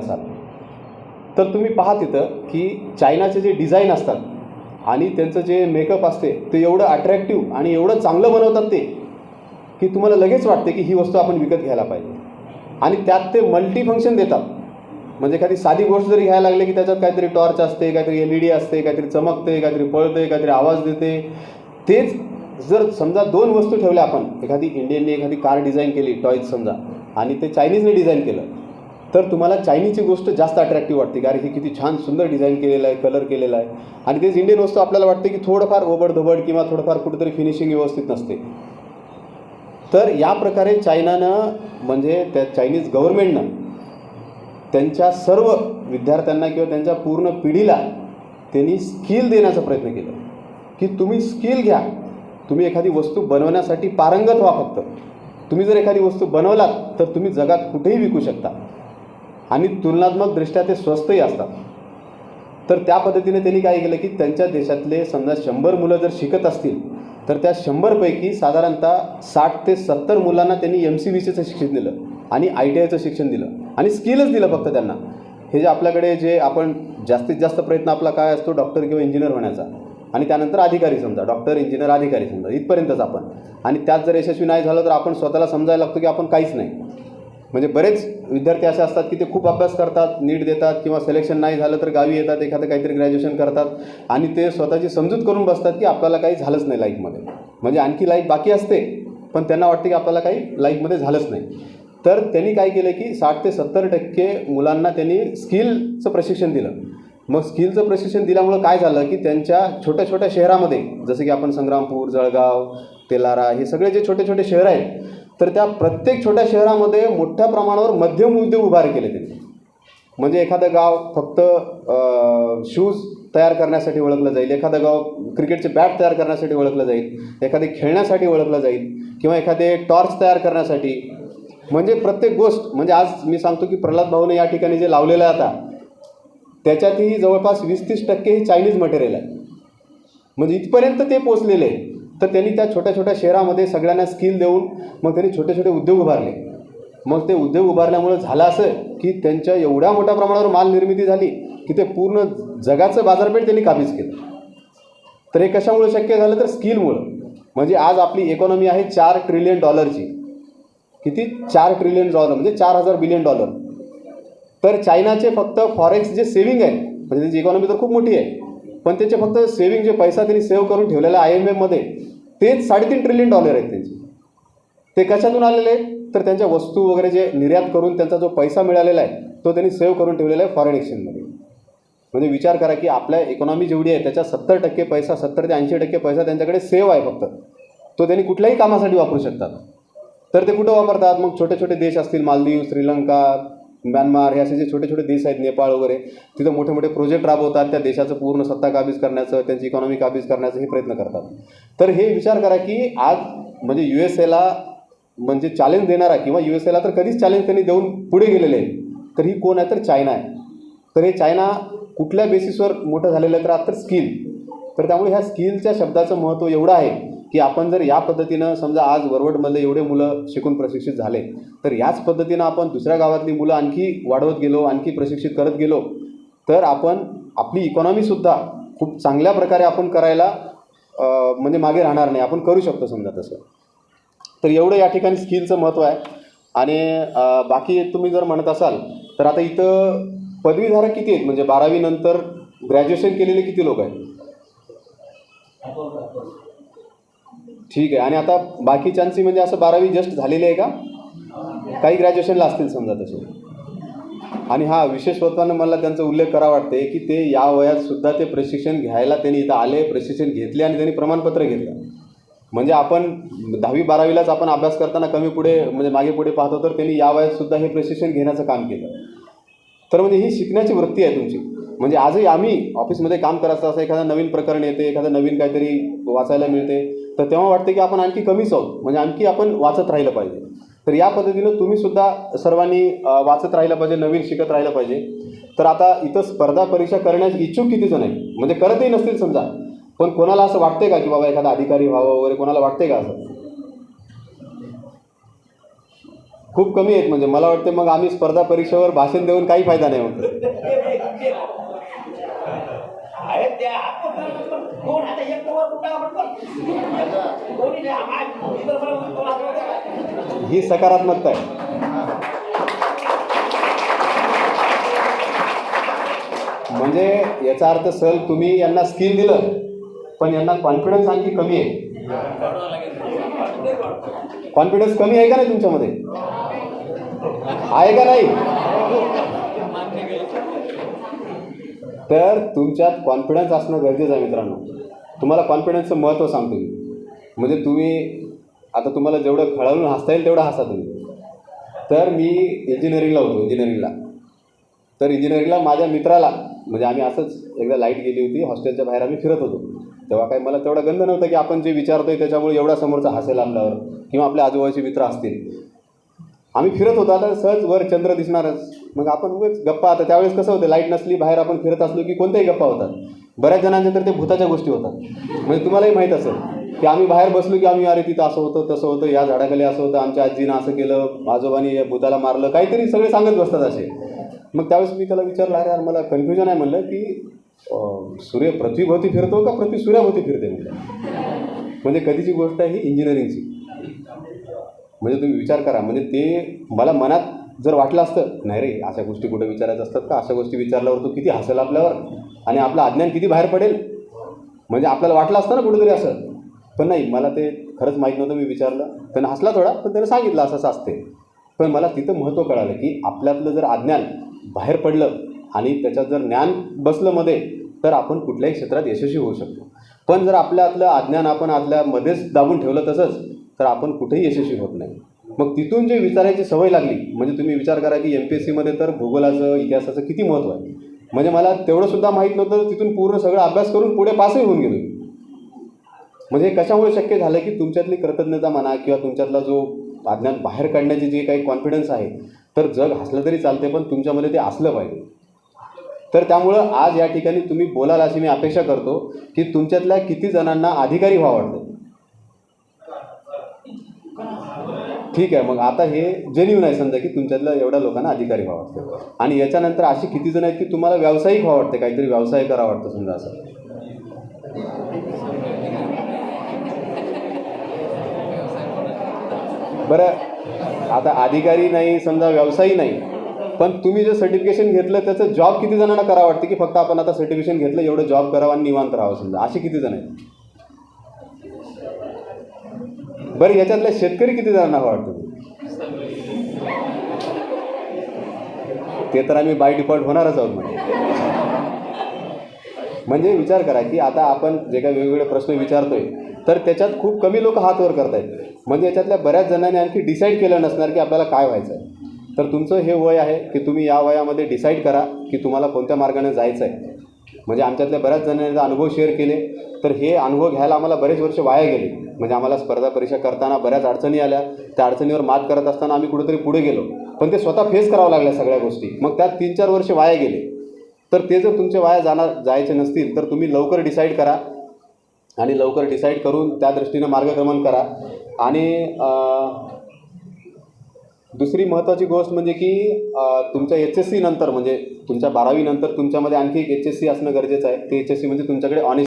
असाल. तर तुम्ही पहा तिथं की चायनाचे जे डिझाईन असतात आणि त्यांचं जे मेकअप असते ते एवढं अट्रॅक्टिव्ह आणि एवढं चांगलं बनवतात ते की तुम्हाला लगेच वाटते की ही वस्तू आपण विकत घ्यायला पाहिजे. आणि त्यात ते मल्टी फंक्शन देतात. म्हणजे एखादी साधी गोष्ट जरी घ्यायला लागली की त्याच्यात काहीतरी टॉर्च असते काहीतरी एल ई डी असते काहीतरी चमकते काहीतरी पळते काहीतरी आवाज देते. तेच जर समजा दोन वस्तू ठेवल्या आपण एखादी इंडियनने एखादी कार डिझाईन केली टॉयज समजा आणि ते चायनीजने डिझाईन केलं तर तुम्हाला चायनीची गोष्ट जास्त अट्रॅक्टिव्ह वाटते कारण हे किती छान सुंदर डिझाईन केलेलं आहे कलर केलेला आहे. आणि तेच इंडियन वस्तू आपल्याला वाटते की थोडंफार ओबडधोबड किंवा थोडंफार कुठेतरी फिनिशिंग व्यवस्थित नसते. तर या प्रकारे चायनानं म्हणजे त्या चायनीज गव्हर्मेंटनं त्यांच्या सर्व विद्यार्थ्यांना किंवा त्यांच्या पूर्ण पिढीला त्यांनी स्किल देण्याचा प्रयत्न केला. की तुम्ही स्किल घ्या. तुम्ही एखादी वस्तू बनवण्यासाठी पारंगत व्हा फक्त. तुम्ही जर एखादी वस्तू बनवलात तर तुम्ही जगात कुठेही विकू शकता. आणि तुलनात्मकदृष्ट्या ते स्वस्तही असतात. तर त्या पद्धतीने त्यांनी काय केलं की त्यांच्या देशातले समजा शंभर मुलं जर शिकत असतील तर त्या शंभरपैकी साधारणतः साठ ते सत्तर मुलांना त्यांनी एम सी बी सीचं शिक्षण दिलं आणि आय टी आयचं शिक्षण दिलं आणि स्किलच दिलं फक्त त्यांना. हे जे आपल्याकडे जे आपण जास्तीत जास्त प्रयत्न आपला काय असतो डॉक्टर किंवा इंजिनियर होण्याचा. आणि त्यानंतर अधिकारी समजा डॉक्टर इंजिनियर अधिकारी समजा इथपर्यंतच आपण. आणि त्यात जर यशस्वी नाही झालं तर आपण स्वतःला समजायला लागतो की आपण काहीच नाही. म्हणजे बरेच विद्यार्थी असे असतात की ते खूप अभ्यास करतात नीट देतात किंवा सिलेक्शन नाही झालं तर गावी येतात एखादं काहीतरी ग्रॅज्युएशन करतात आणि ते स्वतःची समजूत करून बसतात की आपल्याला काही झालंच नाही लाईफमध्ये म्हणजे आणखी लाईफ बाकी असते पण त्यांना वाटते की आपल्याला काही लाईफमध्ये झालंच नाही. तर त्यांनी काय केलं की साठ ते सत्तर टक्के मुलांना त्यांनी स्किलचं प्रशिक्षण दिलं. मग स्किलचं प्रशिक्षण दिल्यामुळं काय झालं की त्यांच्या छोट्या छोट्या शहरामध्ये जसं की आपण संग्रामपूर जळगाव तेलारा हे सगळे जे छोटे छोटे शहरं आहेत तर त्या प्रत्येक छोट्या शहरामध्ये मोठ्या प्रमाणावर मध्यम उद्योग उभार केले त्यांनी म्हणजे एखादं गाव फक्त शूज तयार करण्यासाठी ओळखलं जाईल एखादं गाव क्रिकेटचे बॅट तयार करण्यासाठी ओळखलं जाईल एखादे खेळण्यासाठी ओळखलं जाईल किंवा एखादे टॉर्च तयार करण्यासाठी. म्हणजे प्रत्येक गोष्ट म्हणजे आज मी सांगतो की प्रल्हाद भाऊने या ठिकाणी जे लावलेलं आहे आता त्याच्यातही जवळपास वीस तीस टक्के हे चायनीज मटेरियल आहे. म्हणजे इथपर्यंत ते पोचलेले आहे. तर त्यांनी त्या छोट्या छोट्या शहरामध्ये सगळ्यांना स्किल देऊन मग त्यांनी छोटे छोटे उद्योग उभारले. मग ते उद्योग उभारल्यामुळं झालं असं की त्यांच्या एवढ्या मोठ्या प्रमाणावर माल निर्मिती झाली की ते पूर्ण जगाचं बाजारपेठ त्यांनी काबीज केलं. तर हे कशामुळे शक्य झालं तर स्किलमुळं. म्हणजे आज आपली इकॉनॉमी आहे चार ट्रिलियन डॉलरची किती? चार ट्रिलियन डॉलर म्हणजे चार हजार बिलियन डॉलर तर चायनाचे फक्त फॉरेक्स जे सेविंग आहे म्हणजे त्याची इकॉनॉमी तर खूप मोठी आहे. पण त्याचे फक्त सेव्हिंग जे पैसा त्यांनी सेव्ह करून ठेवलेला आहे आय एम एमध्ये तेच साडेतीन ट्रिलियन डॉलर आहेत त्यांचे. ते कशातून आलेले? आहेत तर त्यांच्या वस्तू वगैरे जे निर्यात करून त्यांचा जो पैसा मिळालेला आहे तो त्यांनी सेव्ह करून ठेवलेला आहे फॉरेन एक्सचेंजमध्ये म्हणजे विचार करा की आपल्या इकॉनॉमी जेवढी आहे त्याच्या सत्तर टक्के पैसा सत्तर ते ऐंशी टक्के पैसा त्यांच्याकडे सेव्ह आहे फक्त. तो त्यांनी कुठल्याही कामासाठी वापरू शकतात. तर ते कुठं वापरतात? मग छोटे छोटे देश असतील मालदीव श्रीलंका म्यानमार हे असे जे छोटे छोटे देश आहेत नेपाळ वगैरे तिथं मोठे मोठे प्रोजेक्ट राबवतात त्या देशाचं पूर्ण सत्ता काबीज करण्याचं त्यांची इकॉनॉमी काबीज करण्याचं हे प्रयत्न करतात. तर हे विचार करा की आज म्हणजे यू एस एला म्हणजे चॅलेंज देणारा किंवा यू एस एला तर कधीच चॅलेंज त्यांनी देऊन पुढे गेलेले आहे तर ही कोण आहे? तर चायना आहे. तर हे चायना कुठल्या बेसिसवर मोठं झालेलं आहे? तर आता स्किल. तर त्यामुळे ह्या स्किलच्या शब्दाचं महत्त्व एवढं आहे की आपण जर या पद्धतीनं समजा आज वरवडमधले एवढे मुलं शिकून प्रशिक्षित झाले तर याच पद्धतीनं आपण दुसऱ्या गावातली मुलं आणखी वाढवत गेलो आणखी प्रशिक्षित करत गेलो तर आपण आपली इकॉनॉमीसुद्धा खूप चांगल्या प्रकारे आपण करायला म्हणजे मागे राहणार नाही. आपण करू शकतो समजा तसं. तर एवढं या ठिकाणी स्किलचं महत्त्व आहे. आणि बाकी तुम्ही जर म्हणत असाल तर आता इथं पदवीधारक किती आहेत? म्हणजे बारावीनंतर ग्रॅज्युएशन केलेले किती लोक आहेत? ठीक आहे. आणि आता बाकीच्यांची म्हणजे असं बारावी जस्ट झालेली आहे का? काही ग्रॅज्युएशनला असतील समजा तसे. आणि हा विशेष मला त्यांचा उल्लेख करा वाटते की ते या वयात सुद्धा ते प्रशिक्षण घ्यायला त्यांनी इथं आले प्रशिक्षण घेतले आणि त्यांनी प्रमाणपत्र घेतलं. म्हणजे आपण दहावी बारावीलाच आपण अभ्यास करताना कमी पुढे म्हणजे मागे पुढे पाहतो तर त्यांनी या वयात सुद्धा हे प्रशिक्षण घेण्याचं काम केलं. तर म्हणजे ही शिकण्याची वृत्ती आहे तुमची. म्हणजे आजही आम्ही ऑफिसमध्ये काम करायचं असं एखादं नवीन प्रकरण येते एखादं नवीन काहीतरी वाचायला मिळते. तर तेव्हा वाटतं की आपण आणखी कमीच आहोत म्हणजे आणखी आपण वाचत राहिलं पाहिजे. तर या पद्धतीनं तुम्हीसुद्धा सर्वांनी वाचत राहिलं पाहिजे नवीन शिकत राहिलं पाहिजे. तर आता इथं स्पर्धा परीक्षा करण्यास इच्छुक किती जण आहे म्हणजे करतही नसतील समजा. पण कोणाला असं वाटतंय का की बाबा एखादा अधिकारी व्हावं वगैरे कोणाला वाटतंय का असं? खूप कमी आहेत म्हणजे. मला वाटते मग आम्ही स्पर्धा परीक्षेवर भाषण देऊन काही फायदा नाही म्हणतो ही सकारात्मकता आहे. म्हणजे याचा अर्थ सर तुम्ही यांना स्किल दिलं पण यांना कॉन्फिडन्स आणखी कमी आहे. कॉन्फिडन्स कमी आहे का नाही तुमच्यामध्ये? आहे का नाही? तर तुमच्यात कॉन्फिडन्स असणं गरजेचं आहे मित्रांनो. तुम्हाला कॉन्फिडन्सचं महत्त्व सांगतो मी. म्हणजे तुम्ही आता तुम्हाला जेवढं खळाळून हसता येईल तेवढं हसा तुम्ही. तर मी इंजिनिअरिंगला होतो इंजिनिअरिंगला तर इंजिनिअरिंगला माझ्या मित्राला म्हणजे आम्ही असंच एकदा लाइट गेली होती हॉस्टेलच्या बाहेर आम्ही फिरत होतो. तेव्हा काही मला तेवढा गंध नव्हता की आपण जे विचारतोय त्याच्यामुळे एवढा समोरचा हसेल आपल्यावर किंवा आपल्या आजूबाजूचे मित्र असतील. आम्ही फिरत होतो आता सहज वर चंद्र दिसणारच. मग आपण उगेच गप्पा आता त्यावेळेस कसं होतं लाइट नसली बाहेर आपण फिरत असलो की कोणत्याही गप्पा होतात. बऱ्याच जणांच्या तर ते भूताच्या गोष्टी होतात. म्हणजे तुम्हालाही माहीत असेल की आम्ही बाहेर बसलो की आम्ही अरे तिथं असं होतं तसं होतं या झाडाखाली असं होतं आमच्या आजीनं असं केलं आजोबानी या भूताला मारलं काहीतरी सगळे सांगत बसतात असे. मग त्यावेळेस मी त्याला विचारलं अरे यार मला कन्फ्युजन आहे म्हणलं की सूर्य पृथ्वीभोवती फिरतो का पृथ्वी सूर्याभोवती फिरते? म्हणलं. म्हणजे कधीची गोष्ट आहे ही इंजिनिअरिंगची म्हणजे तुम्ही विचार करा म्हणजे ते मला मनात जर वाटलं असतं नाही रे अशा गोष्टी कुठे विचारायचं असतात का? अशा गोष्टी विचारल्यावर तो किती हसेल आपल्यावर? आणि आपलं अज्ञान किती बाहेर पडेल? म्हणजे आपल्याला वाटलं असतं ना कुठेतरी असं. पण नाही मला ते खरंच माहीत नव्हतं मी विचारलं. त्यानं हसला थोडा पण त्यानं सांगितलं असं असं असते पण मला तिथं महत्त्व कळालं की आपल्यातलं जर अज्ञान बाहेर पडलं आणि त्याच्यात जर ज्ञान बसलं मध्ये तर आपण कुठल्याही क्षेत्रात यशस्वी होऊ शकतो. पण जर आपल्यातलं अज्ञान आपण आपल्यामध्येच दाबून ठेवलं तसंच तर आपण कुठेही यशस्वी होत नाही. मग तिथून जे विचारायची सवय लागली म्हणजे तुम्ही विचार करा की एम पी एस सीमध्ये तर भूगोलाचं इतिहासाचं किती महत्त्व आहे? म्हणजे मला तेवढंसुद्धा माहीत नव्हतं तिथून पूर्ण सगळं अभ्यास करून पुढे पासही होऊन गेलो. म्हणजे हे कशामुळे शक्य झालं की तुमच्यातली कृतज्ञता म्हणा किंवा तुमच्यातला जो अज्ञान बाहेर काढण्याची जी काही कॉन्फिडन्स आहे तर जग हसलं तरी चालते पण तुमच्यामध्ये ते असलं पाहिजे. तर त्यामुळं आज या ठिकाणी तुम्ही बोलाल अशी मी अपेक्षा करतो की तुमच्यातल्या किती जणांना अधिकारी व्हावं वाटतं ठीक आहे मग आता हे जेन्युन आहे समजा की तुमच्यातल्या एवढ्या लोकांना अधिकारी व्हावं वाटतं. आणि याच्यानंतर अशी किती जण आहेत की तुम्हाला व्यावसायिक व्हावं वाटतं काहीतरी व्यवसाय करावा वाटतं समजा असं? बरं आता अधिकारी नाही समजा व्यवसायी नाही पण तुम्ही जे सर्टिफिकेशन घेतलं त्याचं जॉब किती जणांना करावं वाटतं की फक्त आपण आता सर्टिफिकेशन घेतलं एवढं जॉब करावं आणि निवांत राहावं समजा? असे किती जण आहेत? बरं याच्यातल्या शेतकरी किती जणांना वाटतो? ते तर आम्ही बाय डिफॉल्ट होणारच आहोत म्हणजे म्हणजे विचार करा की आता आपण जे काही वेगवेगळे प्रश्न विचारतोय तर त्याच्यात खूप कमी लोक हात वर करतायत. म्हणजे याच्यातल्या बऱ्याच जणांनी आणखी डिसाईड केलं नसणार की आपल्याला काय व्हायचं आहे तर तुमचं हे वय आहे की तुम्ही या वयामध्ये डिसाईड करा की तुम्हाला कोणत्या मार्गाने जायचं आहे म्हणजे आमच्यातल्या बऱ्याच जणांनी जर अनुभव शेअर केले. तर हे अनुभव घ्यायला आम्हाला बरेच वर्ष वाया गेले. म्हणजे आम्हाला स्पर्धा परीक्षा करताना बऱ्याच अडचणी आल्या. त्या अडचणीवर मात करत असताना आम्ही कुठेतरी पुढे गेलो. पण ते स्वतः फेस करावं लागल्या सगळ्या गोष्टी. मग त्यात तीन चार वर्ष वाया गेले. तर ते जर तुमचे वाया जाणार जायचे नसतील तर तुम्ही लवकर डिसाईड करा. आणि लवकर डिसाईड करून त्या दृष्टीनं मार्गक्रमण करा. आणि दुसरी महत्त्वाची गोष्ट म्हणजे की तुमच्या एच एस सी नंतर म्हणजे तुमच्या बारावीनंतर तुमच्यामध्ये आणखी एक एच एस सी असणं गरजेचं आहे. ते एच एस सी म्हणजे तुमच्याकडे ऑनेस्ट